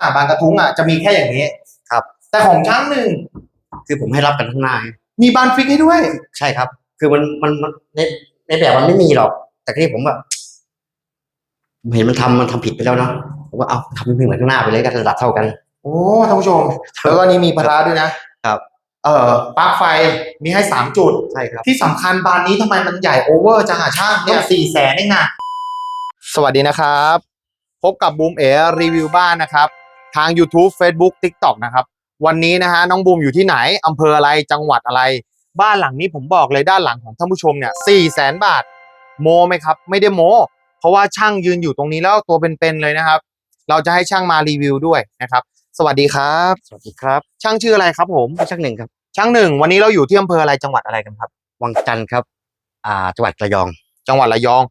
อ่าบานกระทุ้งอะจะมีแค่อย่างนี้ครับ แต่ของช่างหนึ่งคือผมให้รับกันข้างหน้ามีบานฟิกให้ด้วย ใช่ครับ คือมันมันมันในในแบบมันไม่มีหรอก แต่ที่ผมแบบผมเห็นมันทำมันทำผิดไปแล้วเนาะผมว่าเอาทำให้เหมือนข้างหน้าไปเลยก็ระดับเท่ากัน โอ้ท่านผู้ชม แล้วก็นี่มีพาราด้วยนะครับเอ่อปลั๊กไฟมีให้สามจุดใช่ครับที่สำคัญบานนี้ทำไมมันใหญ่โอเวอร์จังอะช่างเนี่ยสี่แสนเองนะสวัสดีนะครับ พบกับบูมเอรีวิวบ้านนะครับ ทาง YouTube Facebook TikTok นะครับ วันนี้นะฮะน้องบูมอยู่ที่ไหนอำเภออะไรจังหวัดอะไร บ้านหลังนี้ผมบอกเลยด้านหลังของท่านผู้ชมเนี่ยสี่แสนบาทโมไหมครับไม่ได้โมเพราะว่าช่างยืนอยู่ตรงนี้แล้วตัวเป็นๆเลยนะครับ เราจะให้ช่างมารีวิวด้วยนะครับ สวัสดีครับ สวัสดีครับ ช่างชื่ออะไรครับผมพี่ช่างหนึ่งครับ ช่างหนึ่งวันนี้เราอยู่ที่อำเภออะไรจังหวัดอะไรกันครับ วังจันทร์ครับ อ่า จังหวัดระยอง จังหวัดระยอง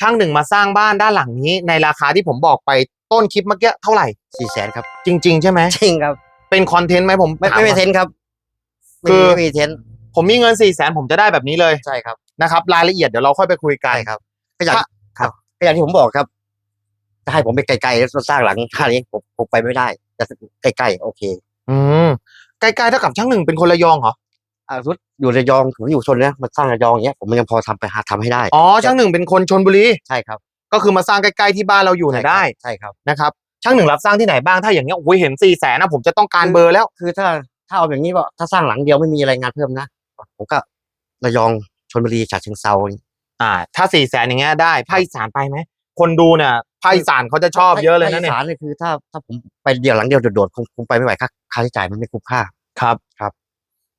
ช่างหนึ่งมาสร้างบ้านด้านหลังนี้ในราคาที่ผมบอกไป ต้นคลิปเมื่อกี้เท่าไหร่สี่แสนครับ จริง ๆ ใช่ไหมจริงครับ เป็นคอนเทนต์ไหมผมไม่ถาไม่มีก่อนเทนท์ครับคือไม่มีเทนท์ผมมีเงินสี่แสนผมจะได้แบบนี้เลยใช่ครับนะครับรายละเอียดเดี๋ยวเราค่อยไปคุยกันใช่ครับก็อย่างถ้าครับก็อย่างที่ผมบอกครับจะให้ผมไปไกลๆแล้วสร้างหลังท่านี้ผมผมไปไม่ได้จะใกล้ๆโอเค อืมใกล้ๆเท่ากับช่างหนึ่งเป็นคนระยองเหรออ่ารุดอยู่ระยองผมอยู่ชนนะมันสร้างระยองอย่างเงี้ยผมมันยังพอทำไปหาทำให้ได้อ๋อช่างหนึ่งเป็นคนชนบุรีใช่ครับ ก็คือมาสร้างใกล้ๆที่บ้านเราอยู่เนี่ยได้ใช่ครับนะครับช่างหนึ่งรับสร้างที่ไหนบ้างถ้าอย่างเงี้ยโอ้ยเห็นสี่แสนนะผมจะต้องการเบอร์แล้ว คือถ้าถ้าเอาอย่างนี้ว่าถ้าสร้างหลังเดียวไม่มีอะไรงานเพิ่มนะผมก็ระยองชนบุรีฉะเชิงเซาอ่า ถ้าสี่แสนอย่างเงี้ยได้ภาคอีสานไปไหมคนดูเนี่ยภาคอีสานเขาจะชอบเยอะเลยนะภาคเนี่อียสานเนี่ยคือถ้าถ้าผมไปเดียวหลังเดียวโดดๆคงคงไปไม่ไหวค่าค่าใช้จ่ายมันไม่คุ้มค่าครับครับ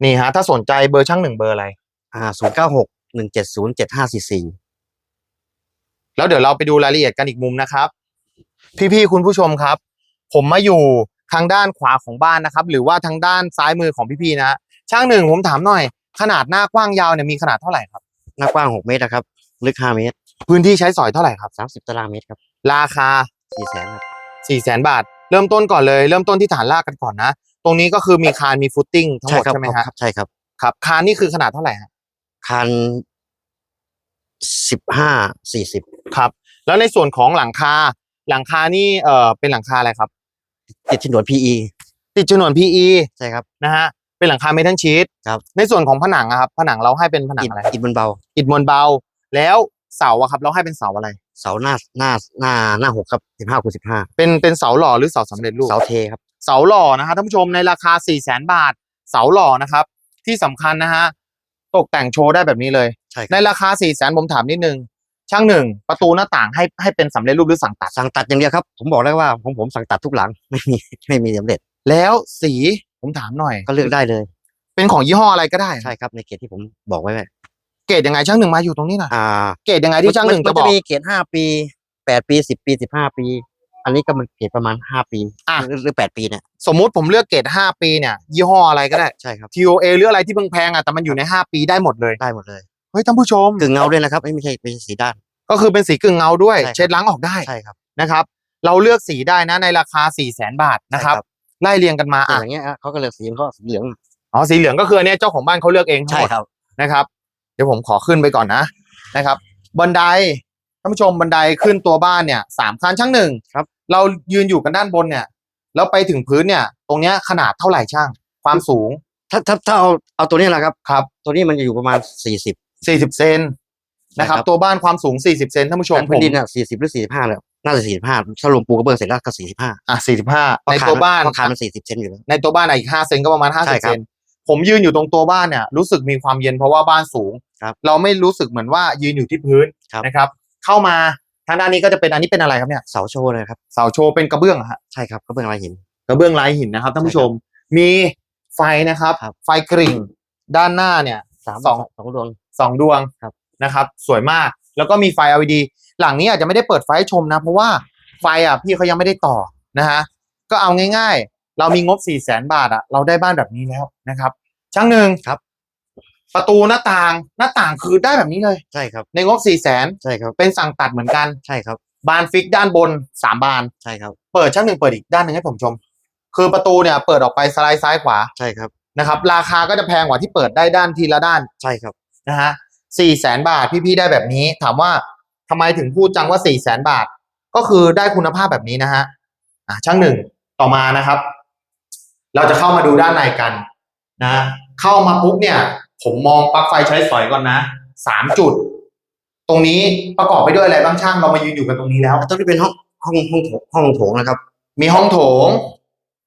นี่ฮะถ้าสนใจเบอร์ช่างหนึ่งเบอร์อะไรอ่าศูนย์เก้าหกหนึ่งเจ็ดศูนย์เจ็ดห้าสี่สี่ แล้วเดี๋ยวเราไปดูรายละเอียดกันอีกมุมนะครับ พี่ๆคุณผู้ชมครับ ผมมาอยู่ทางด้านขวาของบ้านนะครับ หรือว่าทางด้านซ้ายมือของพี่ๆนะช่างหนึ่งผมถามหน่อย ขนาดหน้ากว้างยาวเนี่ยมีขนาดเท่าไหร่ครับ หน้ากว้างหกเมตรนะครับ ลึกห้าเมตร พื้นที่ใช้สอยเท่าไหร่ครับสามสิบตารางเมตรครับ ราคาสี่แสนครับ4ี่แสนบาท เริ่มต้นก่อนเลย เริ่มต้นที่ฐานรากกันก่อนนะ ตรงนี้ก็คือมีคานมีฟุตติ้งทั้งหมดครัใช่ไหมครัฮะใช่ครับ ครับ คานนี่คือขนาดเท่าไหร่ฮะคันสิบห้าสี่สิบ ครับ แล้วในส่วนของหลังคา หลังคานี่เอ่อเป็นหลังคาอะไรครับ ติดฉนวน PE ติดฉนวน PE ใช่ครับนะฮะเป็นหลังคาเมทัลชีตครับในส่วนของผนังอะครับผนังเราให้เป็นผนังอิฐอะไรอิฐบนเบาอิฐมวลเบา แล้วเสาอะครับ เราให้เป็นเสาอะไร เสาหน้าหน้าหน้าหน้าหกครับสิบห้าคูณสิบห้าเป็นเป็นเสาหล่อหรือเสาสำเร็จรูป เสาเทครับ เสาหล่อนะฮะท่านผู้ชมในราคา4ี่แสนบาท เสาหล่อนะครับ ที่สำคัญนะฮะ ตกแต่งโชว์ได้แบบนี้เลย ใช่คในรับราคา4ี่แสนผมถามนิดนึง ช่างหนึ่งประตูหน้าต่างให้ให้เป็นสำเร็จรูปหรือสั่งตัดสั่งตัดอย่างเดียวครับผมบอกได้ว่าผมผมสั่งตัดทุกหลังไม่มีไม่มีสำเร็จ แล้วสีผมถามหน่อย ก็เลือกได้เลย เป็นของยี่ห้ออะไรก็ได้ใช่ครับในเกรดที่ผมบอกไว้เกรดยังไงช่างหนึ่งมาอยู่ตรงนี้หน่อยอ่าเกรดยังไงที่ช่างหนึ่งมัจะนบจะอกมีเกรดห้าปีแปดปีสิบปีสิบห้าปี อันนี้ก็มันเกรดประมาณห้าปีอะหรือหรือแปดปีเนี่ยสมมุติผมเลือกเกรด5ปีเนี่ยยี่ห้ออะไรก็ได้ใช่ครับ TOA หรืออะไรที่แพงๆอะแต่มันอยู่ใน5ปีได้หมดเลยได้หมดเลยเฮ้ยท่านผู้ชมกึ่งเงาด้วยนะครับไม่ไม่ใช่ไม่ใช่สีด้าน ก็คือเป็นสีกึ่งเงาด้วย ใช่ครับ เช็ดล้างออกได้ใช่ครับนะครับ เราเลือกสีได้นะในราคา4ี่แสนบาทนะครับใช่ไล่เรียงกันมาแต่อะอย่างเงี้ยเขาก็เลือกสีเขาสีเหลืองอ๋อสีเหลืองก็คืออันเนี้ยเจ้าของบ้านเขาเลือกเองทั้งใช่หมด ครับ นะครับ เดี๋ยวผมขอขึ้นไปก่อนนะนะครับ บันไดท่านผู้ชมบันไดขึ้นตัวบ้านเนี่ยสามขั้นช่างหนึ่งครับ เรายืนอยู่กันด้านบนเนี่ย แล้วไปถึงพื้นเนี่ย ตรงเนี้ยขนาดเท่าไหร่ช่าง ความสูงถ้าถ้าถ้าเอาเอาตัวนี้แหละครับ ครับตัวนี้มันจะอยู่ประมาณสี่สิบ40เซน นะครับใช่ครับ ตัวบ้านความสูง 40 เซนท่านผู้ชมแต่ผพื้นมดินอะสี่สิบหรือสี่สิบห้าเลยน่าจะสี่สิบห้าถ้ารวมปูกระเบื้องเสร็จแล้วก็สี่สิบห้าอะ45ในตัวบ้านเพราะคานมันสี่สิบเซนอยู่แล้วในตัวบ้านอะอีก5เซนก็ประมาณใช่50ครัเซบนผมยืนอยู่ตรงตัวบ้านเนี่ยรู้สึกมีความเย็นเพราะว่าบ้านสูงครับเราไม่รู้สึกเหมือนว่ายืนอยู่ที่พื้นครับนะครับ เข้ามาทางด้านนี้ก็จะเป็นอันนี้เป็นอะไรครับเนี่ยเสาโชว์เลยครับเสาโชว์เป็นกระเบื้องอะฮะใช่ครับกระเบื้องลายหินกระเบื้องลายหินนะครับท่านผู้ชมมีไฟนะครับครับไฟกริ่งด้านหน้าเนี่ยสามสองสองดวงสองดวงครับ นะครับสวยมากแล้วก็มีไฟ LED หลังนี้อาจจะไม่ได้เปิดไฟให้ชมนะ เพราะว่าไฟอะพี่เขายังไม่ได้ต่อนะฮะก็เอาง่ายๆ เรามีงบ4ี่แสนบาทอะเราได้บ้านแบบนี้แล้วนะครับ ช่างหนึ่งครับ ประตูหน้าต่างหน้าต่างคือได้แบบนี้เลย ใช่ครับ ในงบ4ี่แสนใช่ครับเป็นสั่งตัดเหมือนกันใช่ครับ บานฟิกด้านบนสามบานใช่ครับเปิดช่างหนึ่งเปิดอีกด้านหนึ่งให้ผมชม คือประตูเนี่ยเปิดออกไปสไลด์ซ้ายขวาใช่ครับนะครับ ราคาก็จะแพงกว่าที่เปิดได้ด้านทีละด้านใช่ครับนะฮะ สี่แสนบาทพี่ๆได้แบบนี้ ถามว่าทำไมถึงพูดจังว่าสี่แสนบาท ก็คือได้คุณภาพแบบนี้นะฮะอะช่างหนึ่งต่อมานะครับ เราจะเข้ามาดูด้านในกันนะ เข้ามาปุ๊บเนี่ย ผมมองปลั๊กไฟใช้สอยก่อนนะสามจุด ตรงนี้ประกอบไปด้วยอะไรบ้างช่างเรามายืนอยู่กันตรงนี้แล้วต้องที่เป็นห้องห้องห้องโถงห้องโถงนะครับ มีห้องโถง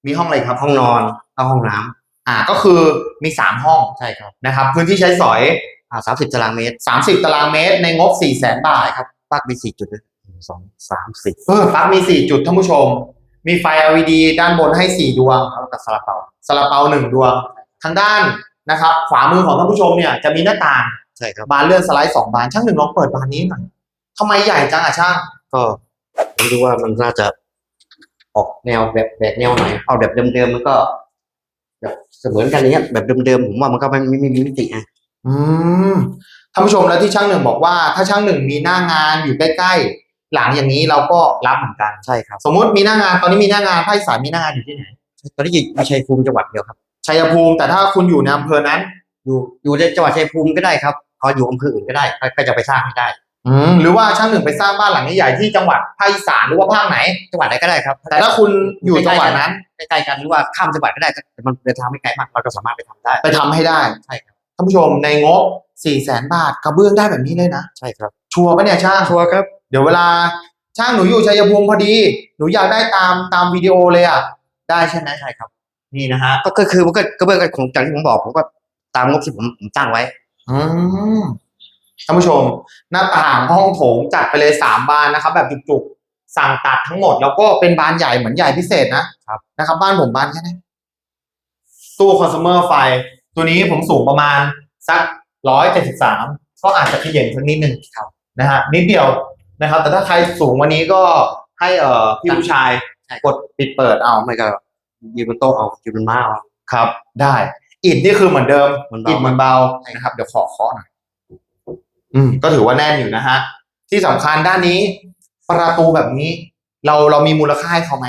มีห้องอะไรครับห้องนอนแล้วห้องน้ำอ่าก็คือมีสามห้องใช่ครับนะครับ พื้นที่ใช้สอย อ่าสามสิบตารางเมตร สามสิบตารางเมตรในงบสี่แสนบาทใช่ครับปลั๊กมีสี่จุดเลยหนึ่งสองสามสี่เออปลั๊กมีสี่จุดท่านผู้ชม มีไฟ LED ด้านบนให้สี่ดวงแล้วก็ซาลาเปาสลับเปาหนึ่งดวง ทางด้านนะครับ ขวามือของท่านผู้ชมเนี่ยจะมีหน้าต่างใช่ครับบานเลื่อนสไลด์สองบานช่างหนึ่งลองเปิดบานนี้หน่อยทำไมใหญ่จังอะช่างก็ไม่รู้ว่ามันน่าจะออกแนวแบบแบบแนวไหนเอาแบบเดิมๆมันก็ แบบเสมือนกันอย่างเงี้ยแบบเดิมๆผมว่ามันก็ไม่ไม่ไม่มีมิตินะ อืมท่านผู้ชมแล้วที่ช่างหนึ่งบอกว่า ถ้าช่างหนึ่งมีหน้างานอยู่ใกล้ๆหลังอย่างนี้เราก็รับเหมือนกัน ใช่ครับ สมมุติมีหน้างานตอนนี้มีหน้างานภาคอีสานมีหน้างานอยู่ที่ไหนตอนนี้อยู่อยู่ชัยภูมิจังหวัดเดียวครับชัยภูมิแต่ถ้าคุณอยู่ในอำเภอนั้น อยู่อยู่ในจังหวัดชัยภูมิก็ได้ครับพออยู่อำเภออื่นก็ได้ก็ก็จะไปสร้างให้ได้ อืมหรือว่าช่างหนึ่งไปสร้างบ้านหลังใหญ่ๆที่จังหวัดภาคอีสานหรือว่าภาคไหน จังหวัดไหนก็ได้ครับแต่ถ้าคุณอยู่จังหวัดนั้นใกล้ๆกันหรือว่าข้ามจังหวัดก็ได้แต่มันเดินทางไม่ไกลมากเราก็สามารถไปทำได้ ไปทำให้ได้ ใช่ครับ ท่านผู้ชมในงบสี่แสนบาทกระเบื้องได้แบบนี้เลยนะ ใช่ครับ ชัวร์ปะเนี่ยช่างชัวร์ครับ เดี๋ยวเวลาช่างหนูอยู่ชัยภูมิพอดี หนูอยากได้ตามตามวิดีโอเลยอะ ได้ใช่ไหมใช่ครับ นี่นะฮะ ก็ก็คือมันก็กระเบื้องก็ของจากที่ผมบอกผมก็ตามงบที่ผมผมตั้งไว้ อืมท่านผู้ชม หน้าต่างห้องโถงจัดไปเลยสามบานนะครับ แบบจุกๆ สั่งตัดทั้งหมด แล้วก็เป็นบานใหญ่เหมือนใหญ่พิเศษนะครับ นะครับ บ้านผมบานแค่นี้ตู้คอน sumer ไฟ ตัวนี้ผมสูงประมาณสักร้อยเจ็ดสิบสามก็อาจจะขย่งสักนิดนึงครับนะฮะนิดเดียวนะครับ แต่ถ้าใครสูงกวันนี้ก็ให้เอ่อพี่ผู้ชายใช่กดปิดเปิดเอาเอาไม่ก็ยืนบนโต๊ะเอายืนบนม้าเอาครับ ได้อิฐนี่คือเหมือนเดิมมันเบาอิฐมันเบานะครับ เดี๋ยวขอเคาะหน่อยอืม ก็ถือว่าแน่นอยู่นะฮะที่สำคัญด้านนี้ ประตูแบบนี้ เราเรามีมูลค่าให้เขาไหม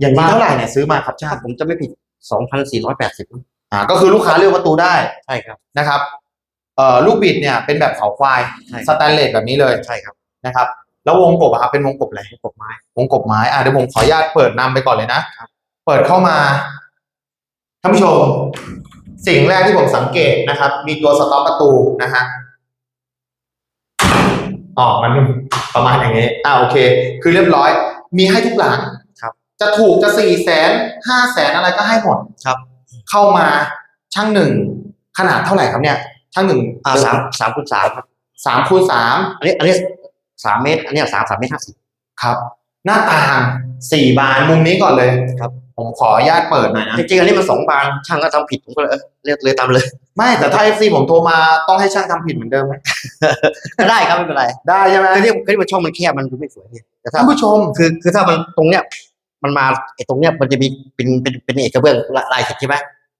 อย่างนี้เท่าไหร่เนี่ยซื้อมาครับช่าถ้างผมจะไม่ผิดสองพันสี่ร้อยแปดสิบ อ่าก็คือลูกค้าเลือกประตูได้ใช่ครับ นะครับเอ่อลูกบิดเนี่ยเป็นแบบเขาควายใช่ สแตนเลสแบบนี้เลยใช่ครับนะครับ แล้ววงกบอะครับเป็นวงกบอะไรกบไม้ วงกบไม้อะเดี๋ยวผมขออนุญาตเปิดนำไปก่อนเลยนะเปิดเข้ามาท่านผู้ชม สิ่งแรกที่ผมสังเกตนะครับ มีตัวสต็อปประตูนะฮะอ๋อมันประมาณอย่างนี้อ่าโอเค คือเรียบร้อย มีให้ทุกหลังครับ จะถูกจะสี่แสนห้าแสนอะไรก็ให้หมดครับ เข้ามาช่างหนึ่งขนาดเท่าไหร่ครับเนี่ย ช่างหนึ่งอ่าสามสามคูณสามครับสามคูณสามอันนี้อันนี้สามเมตร อันนี้สามสามเมตรห้าสิบครับ หน้าต่างสี่บานมุมนี้ก่อนเลยครับ ผมขออนุญาตเปิดหน่อยนะจริงๆอันนี้มันสองบานช่างก็ทำผิดผมก็เลยเออเรียกเลยตามเลย ไม่แต่ถ้าเอฟซีผมโทรมาต้องให้ช่างทำผิดเหมือนเดิมไหมก็ได้ครับไม่เป็นไรได้ใช่ไหมคือที่คือที่มันช่องมันแคบมันดูไม่สวยเนี่ยแต่ถ้าท่านผู้ชมคือคือถ้ามันตรงเนี้ยมันมาไอ้ตรงเนี้ยมันจะมีเป็นเป็นเป็นเอกระเบื้องลลายเห็นใช่ไหม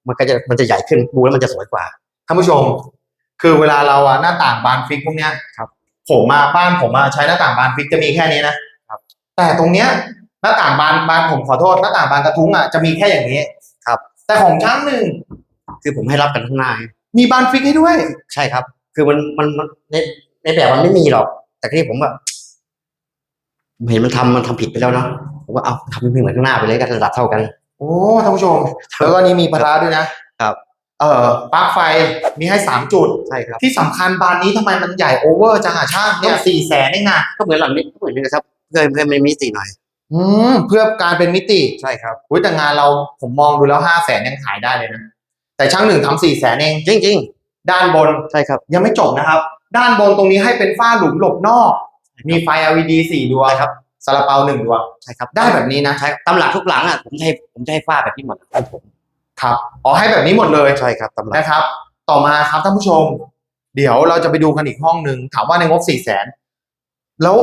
มันก็จะมันจะใหญ่ขึ้นดูแล้วมันจะสวยกว่าท่านผู้ชม คือเวลาเราอะหน้าต่างบานฟิกพวกเนี้ยครับผมมาบ้านผมอะใช้หน้าต่างบานฟิกจะมีแค่นี้นะครับแต่ตรงเนี้ยหน้าต่างบานบานผมขอโทษหน้าต่างบานกระทุ้งอะจะมีแค่อย่างนี้ครับ แต่ของช่างหนึ่งคือผมให้รับกันข้างหน้าไงมีบานฟิกให้ด้วย ใช่ครับ คือมันมันมันในในแบบมันไม่มีหรอก แต่ที่ผมว่าผมเห็นมันทำมันทำผิดไปแล้วเนาะผมว่าเอาทำให้เหมือนข้างหน้าไปเลยก็ระดับเท่ากัน โอ้ท่านผู้ชม แล้วก็นี่มีพาราด้วยนะครับ เอ่อปลั๊กไฟมีให้สามจุด ใช่ครับ ที่สำคัญบานนี้ทำไมมันใหญ่โอเวอร์จังอะช่างเนี่ยสี่แสนเองนะก็เหมือนหลังนี้ก็เหมือนนี้นะครับเพื่อเพื่อมันมีมิติหน่อย อืมเพื่อการเป็นมิติใช่ครับ อุ้ยแต่งานเราผมมองดูแล้วห้าแสนยังขายได้เลยนะ แต่ช่างหนึ่งทำสี่แสนเอง จริงจริงด้านบนๆ ใช่ครับยังไม่จบนะครับ ด้านบนตรงนี้ให้เป็นฝ้าหลุมหลบนอก มีไฟ LED สี่ดวงใช่ครับ ซาลาเปาหนึ่งดวงใช่ครับได้แบบนี้นะใช่ตำหลังทุกหลังอะผมจะให้ผมจะให้ฝ้าแบบนี้หมดของผมครับอ๋อให้แบบนี้หมดเลยใช่ครับตำหลังนะครับ ต่อมาครับท่านผู้ชม เดี๋ยวเราจะไปดูกันอีกห้องหนึ่งถามว่าในงบสี่แสนแล้ว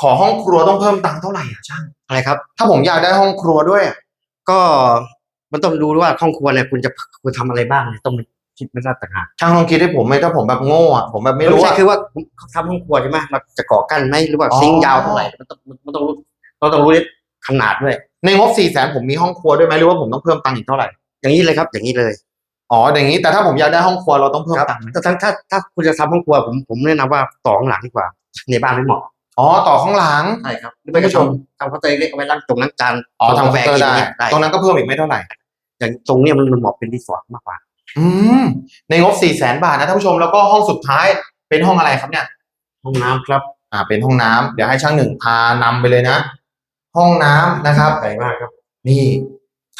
ขอห้องครัวต้องเพิ่มตังค์เท่าไหร่อะช่างอะไรครับ ถ้าผมอยากได้ห้องครัวด้วยอะก็มันต้องดูด้วยว่าห้องครัวเนี่ยคุณจะคุณทำอะไรบ้างเนี่ยต้อง คิดไม่ได้ต่างหากช่างลองคิดให้ผมไหมถ้าผมแบบโง่อะผมแบบไม่รู้ใช่อะคือว่าผมทำห้องครัวใช่ไหมเราจะก่อกั้นไหมหรือว่าอ๋อซิงค์ยาวเท่าไหร่มันต้องมันต้องรู้เราต้องรู้ขนาดด้วย ในงบสี่แสนผมมีห้องครัวด้วยไหมหรือว่าผมต้องเพิ่มตังค์อีกเท่าไหร่อย่างนี้เลยครับ อย่างนี้เลยอ๋ออย่างนี้แต่ถ้าผมอยากได้ห้องครัวเราต้องเพิ่มครับตังค์ไหมแต่ถ้าถ้าถ้าคุณจะทำห้องครัวผมผมแนะนำว่าต่อข้างหลังดีกว่า ในบ้านไม่เหมาะอ๋อต่อข้างหลัง ใช่ครับหรือไม่ก็ทำทำเคาน์เตอร์เล็กเอาไว้ล้างตรงล้างจานอ๋อทำกาแฟแฟเตอร์กินได้เนี่ยได้ตรงนั้นก็เพิ่มอีกไม่เท่าไหร่ อย่างตรงเนี้ยมันมันเหมาะเป็นรีสอร์ทมากกว่า อืมในงบ4ี่แสนบาทนะท่านผู้ชมแล้วก็ห้องสุดท้ายเป็นห้องอะไรครับเนี่ย ห้องน้ำครับอ่า เป็นห้องน้ำเดี๋ยวให้ช่างหนึ่งพานำไปเลยนะ ห้องน้ำนะครับ ใหญ่มากครับ นี่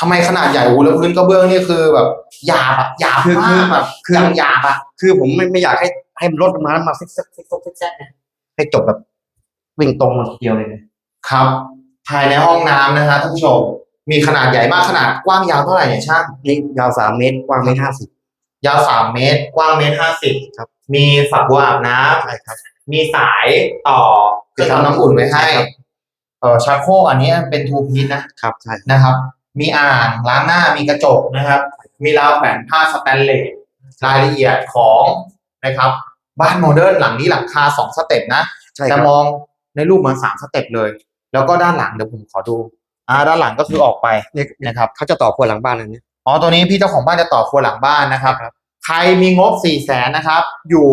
ทำไมขนาดใหญ่โอ้โหแล้วพื้นกระเบื้องนี่คือแบบหยาบอะหยาบคือมากแบบคือยังหยาบอะคือผมไม่ไม่อยากให้ให้มันลดลงมาแล้วมาซิกแซกซิกแซกซิกแซกเนี่ยให้จบแบบวิ่งตรงมาทีเดียวเลยเนี่ยครับ ภายในห้องน้ำนะฮะท่านผู้ชม มีขนาดใหญ่มากขนาดกว้างยาวเท่าไหร่เนี่ยช่างนี่ยาวสามเมตรกว้างเมตรห้าสิบยาวสามเมตร กว้างเมตรห้าสิบครับ มีฝักบัวอาบน้ำใช่ครับ มีสายต่อเครื่องทำน้ำอุ่นไว้ให้ใช่ครับเออชักโครกอันนี้เป็นทูพีซนะครับใช่นะครับ มีอ่างล้างหน้ามีกระจกนะครับ มีราวแขวนผ้าสแตนเลสรายละเอียดของนะครับ บ้านโมเดิร์นหลังนี้หลังคาสองสเต็ปนะใช่คจะรับมองในรูปเหมือนสามสเต็ปเลย แล้วก็ด้านหลังเดี๋ยวผมขอดู อ่าด้านหลังก็คือออกไปเนี่ยนะครับเขาจะต่อครัวหลังบ้านอันนี้อ๋อตัวนี้พี่เจ้าของบ้านจะต่อครัวหลังบ้านนะครับครับ ใครมีงบสี่แสนนะครับ อยู่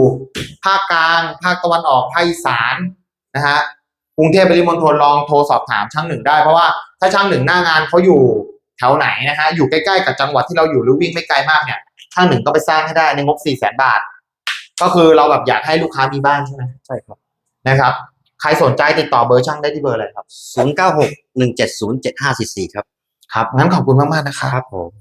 ภาคกลาง ภาคตะวันออกภาคอีสานนะฮะกรุงเทพปริมณฑลลองโทรสอบถามช่างหนึ่งได้เพราะว่าถ้าช่างหนึ่งหน้างานเขาอยู่แถวไหนนะฮะอยู่ใกล้ๆกับจังหวัดที่เราอยู่หรือวิ่งไม่ไกลมากเนี่ยช่างหนึ่งก็ไปสร้างให้ได้ในงบสี่แสนบาท ก็คือเราแบบอยากให้ลูกค้ามีบ้านใช่ไหมใช่ครับนะครับ ใครสนใจติดต่อเบอร์ช่างได้ที่เบอร์อะไรครับศูนย์เก้าหกหนึ่งเจ็ดศูนย์เจ็ดห้าสี่สี่ครับ ครับ งั้นขอบคุณมาก ๆ นะครับ ครับผม